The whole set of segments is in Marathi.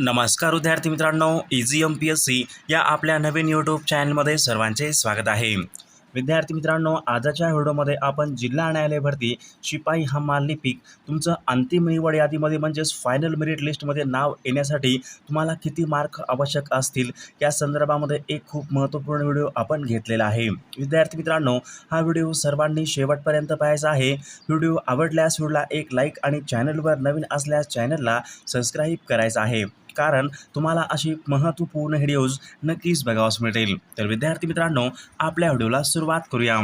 नमस्कार विद्यार्थी मित्रांनो easy M P S C या आपल्या नवीन यूट्यूब चॅनलमध्ये सर्वांचे स्वागत आहे. विद्यार्थी मित्रांनो आजच्या व्हिडिओमध्ये आपण जिल्हा न्यायालय भरती शिपाई हमाल लिपिक तुमचं अंतिम निवड यादीमध्ये म्हणजेच फायनल मेरिट लिस्टमध्ये नाव येण्यासाठी तुम्हाला किती मार्क आवश्यक असतील या संदर्भामध्ये एक खूप महत्त्वपूर्ण व्हिडिओ आपण घेतलेला आहे. विद्यार्थी मित्रांनो हा व्हिडिओ सर्वांनी शेवटपर्यंत पाहायचा आहे. व्हिडिओ आवडल्यास व्हिडिओला एक लाईक आणि चॅनलवर नवीन असल्यास चॅनलला सबस्क्राईब करायचं आहे. कारण तुम्हाला अशी महत्त्वपूर्ण व्हिडिओज नक्कीच बघावास मिळतील. तर विद्यार्थी मित्रांनो आपल्या व्हिडिओला सुरुवात करूया.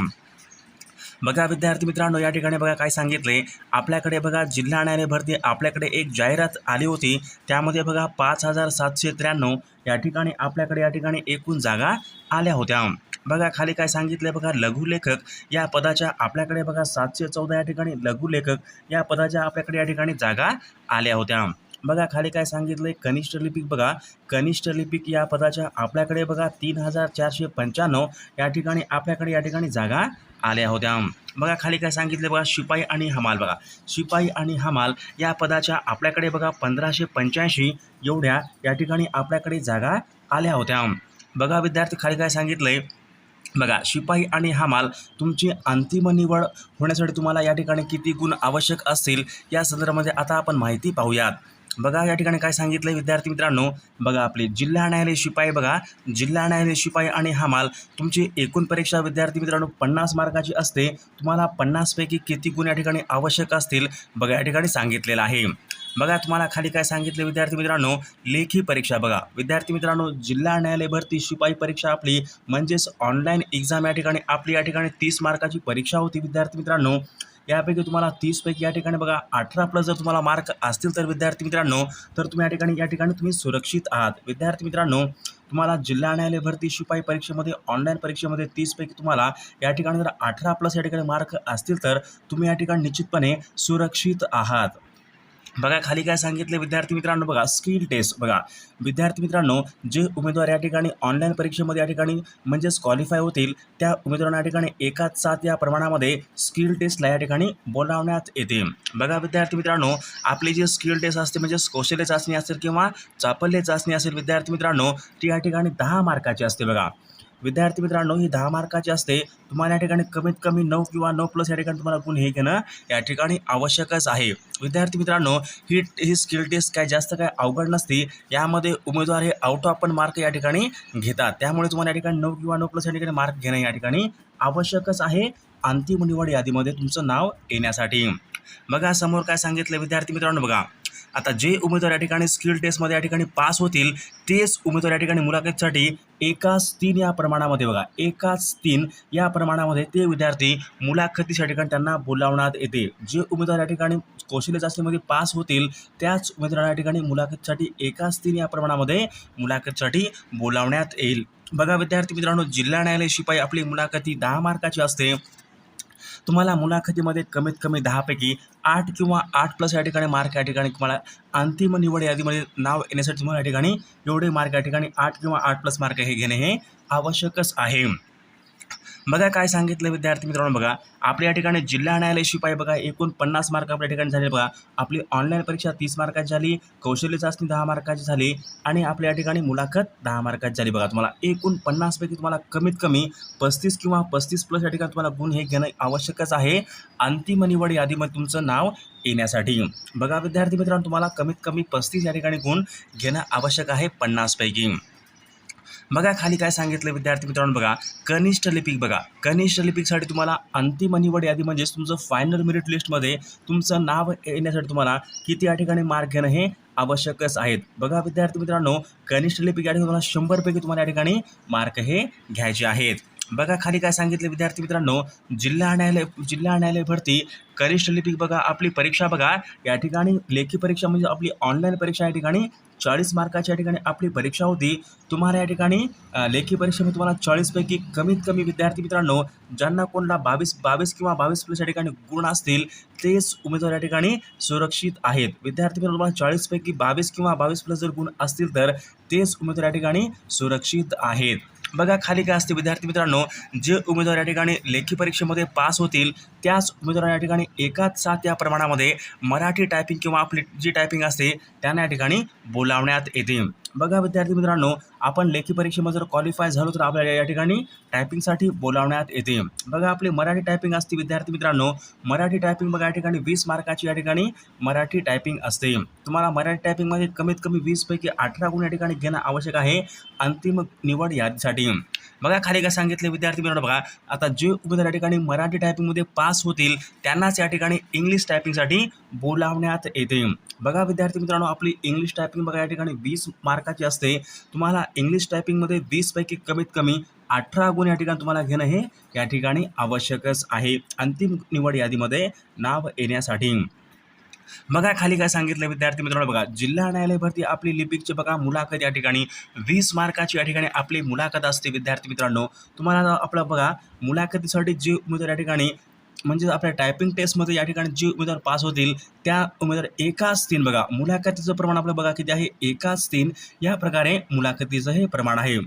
बघा विद्यार्थी मित्रांनो या ठिकाणी बघा काय सांगितले आपल्याकडे बघा जिल्हा न्यायालय भरती आपल्याकडे एक जाहिरात आली होती. त्यामध्ये बघा पाच हजार सातशे त्र्याण्णव या ठिकाणी आपल्याकडे या ठिकाणी एकूण जागा आल्या होत्या. बघा खाली काय सांगितले बघा लघुलेखक या पदाच्या आपल्याकडे बघा सातशे चौदा या ठिकाणी लघुलेखक या पदाच्या आपल्याकडे या ठिकाणी जागा आल्या होत्या. बघा खाली काय सांगितले कनिष्ठ लिपिक बघा. कनिष्ठ लिपिक या पदाच्या आपल्याकडे बघा तीन हजार चारशे पंच्याण्णव या ठिकाणी आपल्याकडे या ठिकाणी जागा आल्या होत्या. बघा खाली काय सांगितले बघा शिपाई आणि हमाल बघा. शिपाई आणि हमाल या पदाच्या आपल्याकडे बघा पंधराशे पंच्याऐंशी एवढ्या या ठिकाणी आपल्याकडे जागा आल्या होत्या. बघा विद्यार्थी खाली काय सांगितलंय? बघा शिपाई आणि हमाल तुमची अंतिम निवड होण्यासाठी तुम्हाला या ठिकाणी किती गुण आवश्यक असतील या संदर्भामध्ये आता आपण माहिती पाहूयात. बघा या ठिकाणी काय सांगितलं विद्यार्थी मित्रांनो? बघा आपली जिल्हा न्यायालय शिपाई बघा. जिल्हा न्यायालय शिपाई आणि हमाल तुमची एकूण परीक्षा विद्यार्थी मित्रांनो पन्नास मार्काची असते. तुम्हाला पन्नासपैकी किती गुण या ठिकाणी आवश्यक असतील? बघा या ठिकाणी सांगितलेलं आहे. बघा तुम्हाला खाली काय सांगितले विद्यार्थी मित्रांनो? लेखी परीक्षा बघा. विद्यार्थी मित्रांनो जिल्हा न्यायालय भरती शिपाई परीक्षा आपली म्हणजेच ऑनलाईन एक्झाम या ठिकाणी आपली या ठिकाणी तीस मार्काची परीक्षा होती विद्यार्थी मित्रांनो. यापैकी तुम्हाला तीसपैकी या ठिकाणी बघा अठरा प्लस जर तुम्हाला मार्क असतील तर विद्यार्थी मित्रांनो तर तुम्ही या ठिकाणी या ठिकाणी तुम्ही सुरक्षित आहात. विद्यार्थी मित्रांनो तुम्हाला जिल्हा न्यायालय भरती शिपाई परीक्षेमध्ये ऑनलाईन परीक्षेमध्ये तीसपैकी तुम्हाला या ठिकाणी जर अठरा प्लस या ठिकाणी मार्क असतील तर तुम्ही या ठिकाणी निश्चितपणे सुरक्षित आहात. बघा खाली काय सांगितलं विद्यार्थी मित्रांनो बघा स्किल टेस्ट. बघा विद्यार्थी मित्रांनो जे उमेदवार या ठिकाणी ऑनलाईन परीक्षेमध्ये या ठिकाणी म्हणजेच क्वालिफाय होतील त्या उमेदवारांना या ठिकाणी एकाच सात या प्रमाणामध्ये स्किल टेस्टला या ठिकाणी बोलावण्यात येते. बघा विद्यार्थी मित्रांनो आपली जी स्किल टेस्ट असते म्हणजे कौशल्य चाचणी असेल किंवा चापल्य चाचणी असेल विद्यार्थी मित्रांनो ती या ठिकाणी दहा मार्काची असते बघा. विद्यार्थी मित्रांनो ही दहा मार्काची असते तुम्हाला या ठिकाणी कमीत कमी नऊ किंवा नऊ प्लस या ठिकाणी तुम्हाला गुण हे घेणं या ठिकाणी आवश्यकच आहे विद्यार्थी मित्रांनो ही ही स्किल टेस्ट काय जास्त काय अवघड नसते यामध्ये उमेदवार हे आउट ऑफ पण मार्क या ठिकाणी घेतात त्यामुळे तुम्हाला या ठिकाणी नऊ किंवा नऊ प्लस या ठिकाणी मार्क घेणं या ठिकाणी आवश्यकच आहे अंतिम निवड यादीमध्ये तुमचं नाव येण्यासाठी बघा समोर काय सांगितलं विद्यार्थी मित्रांनो बघा आता जे उमेदवार या ठिकाणी स्किल टेस्टमध्ये या ठिकाणी पास होतील तेच उमेदवार या ठिकाणी मुलाखतीसाठी एकाच तीन या प्रमाणामध्ये बघा एकाच तीन या प्रमाणामध्ये ते विद्यार्थी मुलाखतीच्या ठिकाणी त्यांना बोलावण्यात येते. जे उमेदवार या ठिकाणी कौशल्य चाचणीमध्ये पास होतील त्याच उमेदवार या ठिकाणी मुलाखतीसाठी एकाच तीन या प्रमाणामध्ये मुलाखतीसाठी बोलावण्यात येईल. बघा विद्यार्थी मित्रांनो जिल्हा न्यायालय शिपाई आपली मुलाखती दहा मार्काची असते. तुम्हाला मुलाखतीमध्ये कमीत कमी दहापैकी आठ किंवा आठ प्लस या ठिकाणी मार्क या ठिकाणी तुम्हाला अंतिम निवड यादीमध्ये नाव येण्यासाठी तुम्हाला या ठिकाणी एवढे मार्क या ठिकाणी आठ किंवा आठ प्लस मार्क हे घेणे हे आवश्यकच आहे. बघा काय सांगितलं विद्यार्थी मित्रांनो बघा आपल्या या ठिकाणी जिल्हा न्यायालय शिपाई बघा एकूण पन्नास मार्क आपल्या ठिकाणी झाले बघा. आपली ऑनलाईन परीक्षा तीस मार्काची झाली कौशल्य चाचणी दहा मार्काची झाली आणि आपल्या या ठिकाणी मुलाखत दहा मार्काची झाली बघा. तुम्हाला एकूण पन्नासपैकी तुम्हाला कमीत कमी पस्तीस किंवा पस्तीस प्लस या ठिकाणी तुम्हाला गुण हे घेणं आवश्यकच आहे. अंतिम निवड यादीमध्ये तुमचं नाव येण्यासाठी. बघा विद्यार्थी मित्रांनो तुम्हाला कमीत कमी पस्तीस या ठिकाणी गुण घेणं आवश्यक आहे पन्नासपैकी बघा खाली काय सांगितलं विद्यार्थी मित्रांनो बघा कनिष्ठ लिपिक बघा. कनिष्ठ लिपिकसाठी तुम्हाला अंतिम निवड यादी म्हणजेच तुमचं फायनल मेरिट लिस्टमध्ये तुमचं नाव येण्यासाठी तुम्हाला किती या ठिकाणी मार्क घेणं हे आवश्यकच आहेत. बघा विद्यार्थी मित्रांनो कनिष्ठ लिपिक या ठिकाणी तुम्हाला शंभरपैकी तुम्हाला या ठिकाणी मार्क हे घ्यायचे आहेत. बघा खाली काय सांगितलं विद्यार्थी मित्रांनो जिल्हा न्यायालय जिल्हा न्यायालय भरती कनिष्ठ लिपिक बघा आपली परीक्षा बघा या ठिकाणी लेखी परीक्षा म्हणजे आपली ऑनलाईन परीक्षा या ठिकाणी चाळीस मार्काच्या ठिकाणी आपली परीक्षा होती. तुम्हाला या ठिकाणी लेखी परीक्षेमध्ये तुम्हाला चाळीसपैकी कमीत कमी विद्यार्थी मित्रांनो ज्यांना कोणला बावीस बावीस किंवा बावीस प्लस या ठिकाणी गुण असतील तेच उमेदवार या ठिकाणी सुरक्षित आहेत. विद्यार्थी मित्रांनो तुम्हाला चाळीसपैकी बावीस किंवा बावीस प्लस जर गुण असतील तर तेच उमेदवार या ठिकाणी सुरक्षित आहेत. बघा खाली काय असते विद्यार्थी मित्रांनो जे उमेदवार या ठिकाणी लेखी परीक्षेमध्ये पास होतील त्याच उमेदवार या ठिकाणी एकाच सात या प्रमाणामध्ये मराठी टायपिंग किंवा आपली जी टायपिंग असते त्यांना या ठिकाणी बोलावण्यात येते. बघा विद्यार्थी मित्रांनो आपण लेखी परीक्षेमध्ये जर क्वालिफाय झालो तर आपल्याला या ठिकाणी टायपिंगसाठी बोलावण्यात येते. बघा आपली मराठी टायपिंग असते विद्यार्थी मित्रांनो. मराठी टायपिंग बघा या ठिकाणी वीस मार्काची या ठिकाणी मराठी टायपिंग असते. तुम्हाला मराठी टायपिंगमध्ये कमीत कमी वीसपैकी अठरा गुण या ठिकाणी घेणं आवश्यक आहे. अंतिम निवड यादीसाठी बघा खाली काय सांगितले विद्यार्थी मित्रांनो बघा. आता जे उमेदवार या ठिकाणी मराठी टायपिंगमध्ये पास होतील त्यांनाच या ठिकाणी इंग्लिश टायपिंगसाठी बोलावण्यात येते. बघा विद्यार्थी मित्रांनो आपली इंग्लिश टायपिंग बघा या ठिकाणी वीस मार्काची असते. तुम्हाला इंग्लिश टायपिंगमध्ये वीसपैकी कमीत कमी अठरा गुण या ठिकाणी तुम्हाला घेणं हे या ठिकाणी आवश्यकच आहे. अंतिम निवड यादीमध्ये नाव येण्यासाठी. बघा खाली काय सांगितलं विद्यार्थी मित्रांनो. बघा जिल्हा न्यायालय भरती आपली लिपिकची बघा मुलाखत या ठिकाणी वीस मार्काची या ठिकाणी आपली मुलाखत असते विद्यार्थी मित्रांनो. तुम्हाला आपलं बघा मुलाखतीसाठी जे उमेदवार या ठिकाणी म्हणजे आपल्या टायपिंग टेस्टमध्ये या ठिकाणी जे उमेदवार पास होतील त्या उमेदवार एकाच तीन बघा. मुलाखतीचं प्रमाण आपलं बघा किती आहे? एकाच तीन या प्रकारे मुलाखतीचं हे प्रमाण आहे.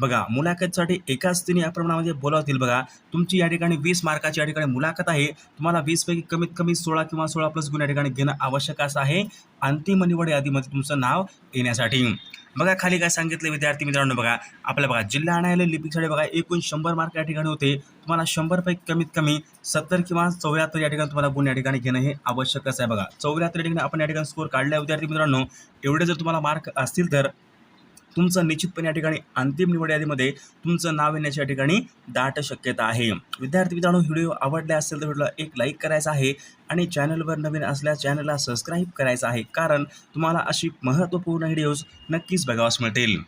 बघा मुलाखतीसाठी एकाच तिने या प्रमाणामध्ये बोलावतील. बघा तुमची या ठिकाणी वीस मार्काची या ठिकाणी मुलाखत आहे. तुम्हाला वीसपैकी कमीत कमी सोळा किंवा सोळा प्लस गुण या ठिकाणी घेणं आवश्यक असं आहे. अंतिम निवड यादीमध्ये तुमचं नाव येण्यासाठी. बघा खाली काय सांगितलं विद्यार्थी मित्रांनो बघा. आपल्या बघा जिल्हा न्यायालय लिपिकसाठी बघा एकूण शंभर मार्क या ठिकाणी होते. तुम्हाला शंभरपैकी कमीत कमी सत्तर किंवा चौऱ्याहत्तर या ठिकाणी तुम्हाला गुण या ठिकाणी घेणं हे आवश्यकच आहे बघा. चौऱ्याहत्तर या ठिकाणी आपण या ठिकाणी स्कोर काढला विद्यार्थी मित्रांनो. एवढे जर तुम्हाला मार्क असतील तर तुमचं निश्चितपणे या ठिकाणी अंतिम निवड यादीमध्ये तुमचं नाव येण्याच्या ठिकाणी दाट शक्यता आहे. विद्यार्थी मित्रांनो व्हिडिओ आवडला असेल तर व्हिडिओला एक लाईक करायचा आहे आणि चॅनलवर नवीन असल्यास चॅनलला सबस्क्राईब करायचं आहे. कारण तुम्हाला अशी महत्त्वपूर्ण व्हिडिओज नक्कीच बघावास मिळतील.